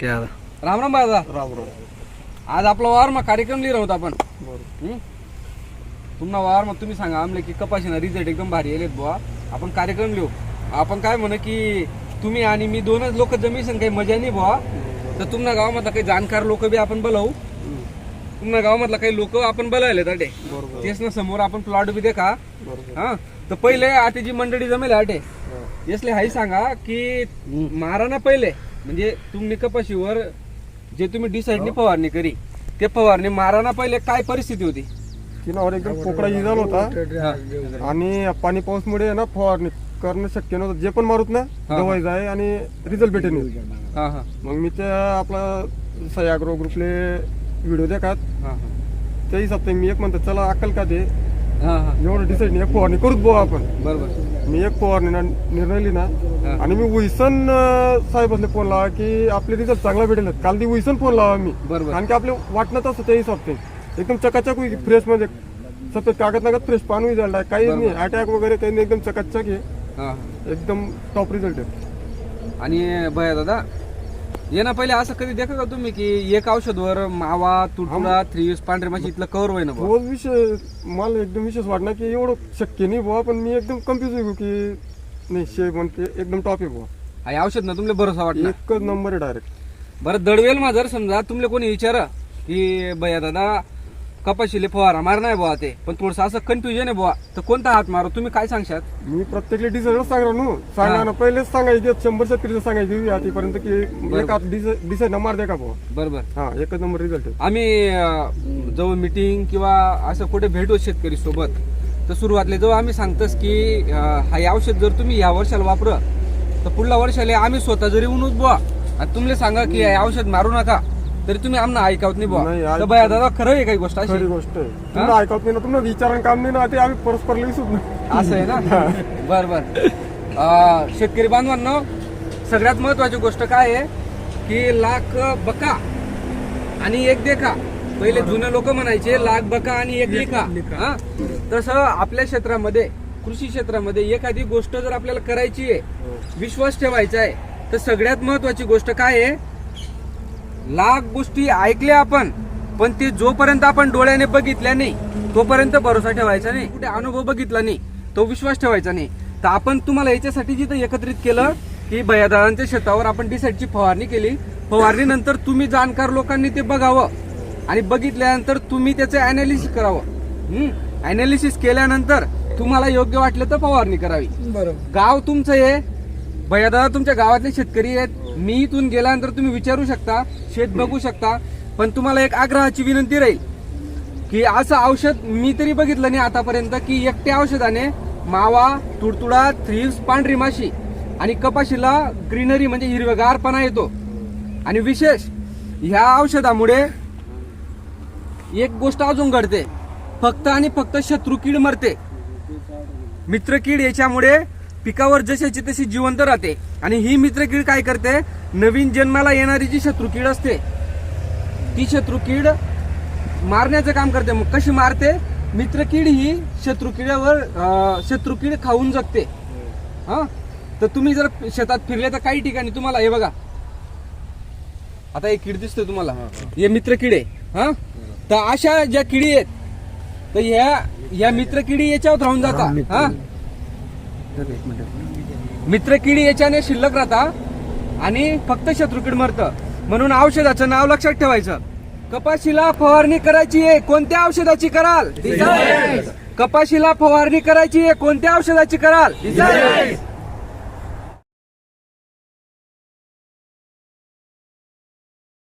क्या राम राम बाबा राम राम. आज आपला वावर मग कार्यक्रम लिहिला होता आपण. बरोबर हं? पुन्हा वावर मग तुम्ही सांगा आमले की कपाशीना रिझल्ट एकदम भारी येलेत बुवा. आपण कार्यक्रम लिहू. आपण काय म्हण की तुम्ही आणि मी दोनच लोक जमीसन काही मजा नाही बुवा. तर तुमच्या गावामधला काही जाणकार लोक बी आपण बोलावू. तुमच्या गावामधला काही लोक आपण बोलावले ताटे बरोबर. तेच ना समोर आपण प्लॉट बी देखा. बरोबर. हा? तर पहिले आता जी मंडळी जमेल आटे. यसले हाही सांगा की मारा ना पहिले. म्हणजे तुम्ही कपाशीवर जे तुम्ही डिसाईड फवारणी करी ते फवारणी मारा ना पहिले काय परिस्थिती होती? किनावर एकदम पोकळा इजाल होता. आणि पाणी पाऊसमुळे ना फवारणी करणं शक्य नव्हतं. जे पण मारूत ना. दवाई जाय आणि रिझल्ट भेटेल हा हा. मग मी त्या आपला सयाग्रो ग्रुपले व्हिडिओ देखात. हा त्या हिसाब मी एक म्हणतो चला अक्कल का दे एवढं डिसाईड एक फवारणी करूच बुवा आपण. बरोबर. मी एक फवारणी ना निर्णय लिहिला. आणि मी उईसन साहेबांना फोन लावा की आपले रिझल्ट चांगला भेटेल. काल ती उईसन फोन लावा मी. बरोबर. कारण की आपले वाटणं तसं त्या हिसाब एकदम चकाचक फ्रेशमध्ये सतत कागद नागद फ्रेश पान रिझल्ट आहे काही नाही अटॅक वगैरे काही नाही एकदम चकाचक आहे. एकदम टॉप रिझल्ट आहे. आणि बया दादा ये ना पहिले असं कधी देखा का तुम्ही की एक औषधवर मावा तुडतुडा थ्री पांढरे माशी इथलं कवर होय ना बुवा? विषय मला एकदम विशेष वाटणार की एवढं शक्य नाही बुवा पण मी एकदम कन्फ्युज आहे की नाही शे म्हणते एकदम टॉप आहे बुवा. हा औषध ना तुमले भरोसा वाटणार एकच नंबर आहे डायरेक्ट बरं दडवेल मा जर समजा तुमले कोणी विचार की बया दादा कपाशीले फवारा मार नाही बुवा ते. पण थोडस असं कन्फ्युजन आहे बुवा. तर कोणता हात मारो? तुम्ही काय सांगशात? मी प्रत्येक डिझाईनच सांगणार नु. सांगा ना पहिलेच सांगायचे शंभर शेतकरीचं सांगायचे आतापर्यंत की एक डिझाईन मार दे का बुवा. बरोबर. हा एकच नंबर रिझल्ट आम्ही अं, जवळ मिटिंग किंवा असं कुठे भेटू शेतकरी सोबत तर सुरुवातले जेव्हा आम्ही सांगतोस की अं, हा औषध जर तुम्ही या वर्षाला वापर तर पुढल्या वर्षाला आम्ही स्वतः जरी उनूच बुवा आणि तुमले सांगा की हे औषध मारू नका. तरी तुम्ही आम्हाला ऐकावत नाही बुवा. ऐक- तर बया दादा खरं आहे काही गोष्ट खरी अशी गोष्ट आहे. तुम्हाला ऐकत नाही ना तुम्हाला विचारण काम नाही ना ते आम्ही परस्पर लिहिसूच नाही. असं आहे ना? बर बर. अं, शेतकरी बांधवांनो सगळ्यात महत्वाची गोष्ट काय आहे की लाख बका आणि एक देखा. पहिले जुने लोक म्हणायचे लाख बका आणि एक लिखा हा? तसं आपल्या क्षेत्रामध्ये कृषी क्षेत्रामध्ये एखादी गोष्ट जर आपल्याला करायची आहे विश्वास ठेवायचा आहे तर सगळ्यात महत्वाची गोष्ट काय आहे? लाख गोष्टी ऐकल्या आपण पण ते जोपर्यंत आपण डोळ्याने बघितल्या नाही तोपर्यंत भरोसा ठेवायचा नाही. कुठे अनुभव बघितला नाही तो विश्वास ठेवायचा नाही. तर आपण तुम्हाला याच्यासाठी जिथं एकत्रित केलं की भयादारांच्या शेतावर आपण डिसाईडची फवारणी केली. फवारणीनंतर तुम्ही जाणकार लोकांनी ते बघावं. आणि बघितल्यानंतर तुम्ही त्याचं अनालिसिस करावं. अनालिसिस केल्यानंतर तुम्हाला योग्य वाटलं तर फवारणी करावी. बरोबर. गाव तुमचं आहे भैयादादा तुमच्या गावातले शेतकरी आहेत. मी इथून गेल्यानंतर तुम्ही विचारू शकता शेत बघू शकता पण तुम्हाला एक आग्रहाची विनंती राहील की असं औषध मी तरी बघितलं नाही आतापर्यंत की एकट्या औषधाने मावा तुडतुडा थ्रील्स पांढरी माशी आणि कपाशीला ग्रीनरी म्हणजे हिरवेगारपणा येतो. आणि विशेष ह्या औषधामुळे एक गोष्ट अजून घडते. फक्त आणि फक्त शत्रू कीड मरते. मित्रकीड याच्यामुळे पिकावर जशाची तशी जिवंत राहते. आणि ही मित्रकीड काय करते? नवीन जन्माला येणारी जी शत्रुकीड असते ती शत्रुकीड मारण्याचं काम करते. मग कशी मारते? मित्रकीड ही शत्रुकीडावर अं, शत्रुकीड खाऊन जगते. हा? तर तुम्ही जर शेतात फिरले तर काही ठिकाणी तुम्हाला हे बघा. आता एक किड दिसतोय तुम्हाला. हे मित्रकीड आहे. हा? तर अशा ज्या किडी आहेत तर ह्या ह्या मित्रकिडी याच्यावर राहून जातात हा मित्रकिडी याच्याने शिल्लक राहता आणि फक्त शत्रुकीड मरतं. म्हणून औषधाचं नाव लक्षात ठेवायचं. कपाशीला फवारणी करायची आहे कोणत्या औषधाची कराल? कपाशीला फवारणी करायची आहे कोणत्या औषधाची कराल?